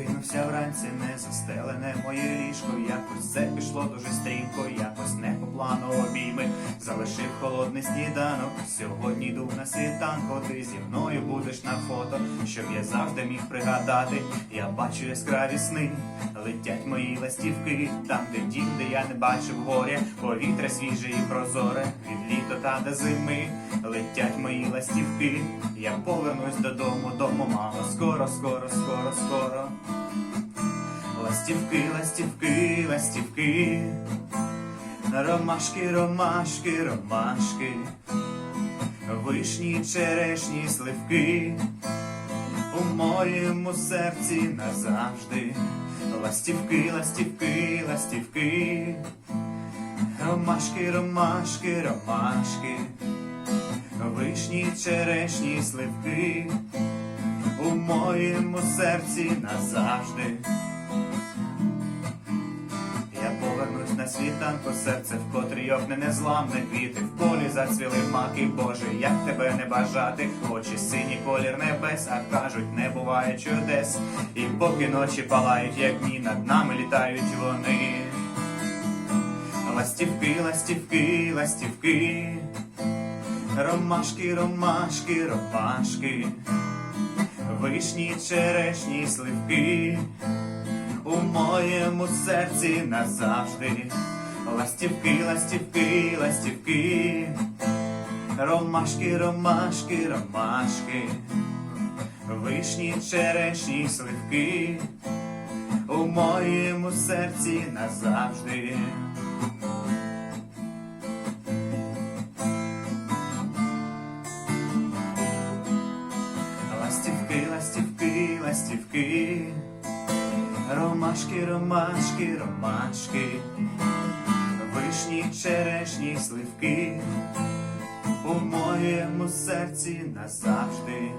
Прокинувся вранці, не застелене моє ліжко. Якось все пішло дуже стрімко, якось не по плану обійми. Залишив холодний сніданок. Сьогодні йду на світанку. Ти зі мною будеш на фото, щоб я завжди міг пригадати. Я бачу яскраві сни, летять мої ластівки, там, де дім, де я не бачив горя, повітря свіже і прозоре, від літа та до зими летять мої ластівки. Я повернусь додому, дому, мамо, скоро, скоро, скоро, скоро. Ластівки, ластівки, ластівки, ромашки, ромашки, ромашки, вишні, черешні, сливки, у моєму серці назавжди. Ластівки, ластівки, ластівки, ромашки, ромашки, ромашки, вишні, черешні, сливки, моєму серці назавжди. Я повернусь на світанку, серце вкотре йокне незламне квіти, в полі зацвіли маки, Боже, як тебе не бажати, очі сині колір небес, а кажуть, не буває чудес, і поки ночі палають, як дні, над нами літають вони. Ластівки, ластівки, ластівки, ромашки, ромашки, ромашки, вишні, черешні, сливки у моєму серці назавжди. Ластівки, ластівки, ластівки, ромашки, ромашки, ромашки, вишні, черешні, сливки, у моєму серці назавжди. Ластівки. Ромашки, ромашки, ромашки, вишні, черешні, сливки, у моєму серці назавжди.